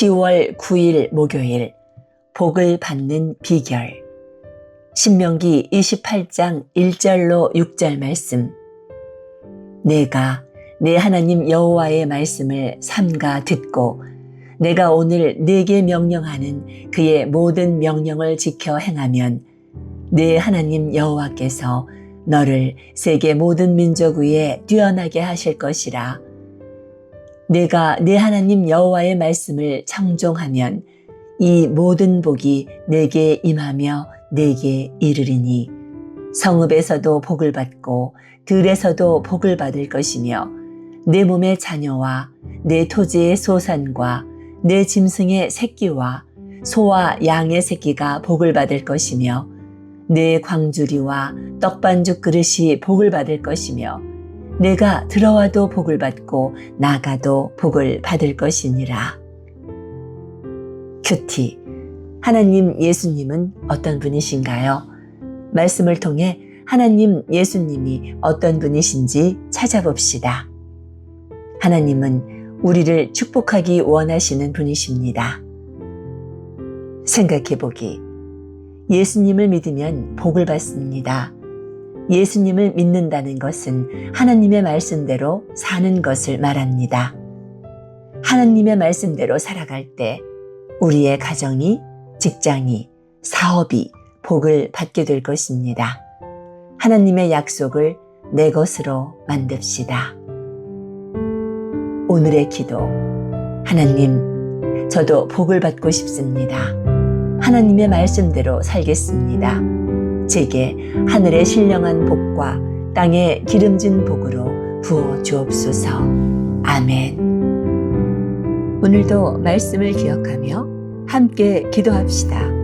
10월 9일 목요일 복을 받는 비결. 신명기 28장 1절로 6절 말씀. 내가 내 하나님 여호와의 말씀을 삼가 듣고 내가 오늘 내게 명령하는 그의 모든 명령을 지켜 행하면 내 하나님 여호와께서 너를 세계 모든 민족 위에 뛰어나게 하실 것이라 내가 내 하나님 여호와의 말씀을 청종하면 이 모든 복이 내게 임하며 내게 이르리니 성읍에서도 복을 받고 들에서도 복을 받을 것이며 내 몸의 자녀와 내 토지의 소산과 내 짐승의 새끼와 소와 양의 새끼가 복을 받을 것이며 내 광주리와 떡반죽 그릇이 복을 받을 것이며 내가 들어와도 복을 받고 나가도 복을 받을 것이니라. 큐티. 하나님 예수님은 어떤 분이신가요? 말씀을 통해 하나님 예수님이 어떤 분이신지 찾아봅시다. 하나님은 우리를 축복하기 원하시는 분이십니다. 생각해 보기. 예수님을 믿으면 복을 받습니다. 예수님을 믿는다는 것은 하나님의 말씀대로 사는 것을 말합니다. 하나님의 말씀대로 살아갈 때 우리의 가정이, 직장이, 사업이 복을 받게 될 것입니다. 하나님의 약속을 내 것으로 만듭시다. 오늘의 기도. 하나님, 저도 복을 받고 싶습니다. 하나님의 말씀대로 살겠습니다. 제게 하늘의 신령한 복과 땅의 기름진 복으로 부어 주옵소서. 아멘. 오늘도 말씀을 기억하며 함께 기도합시다.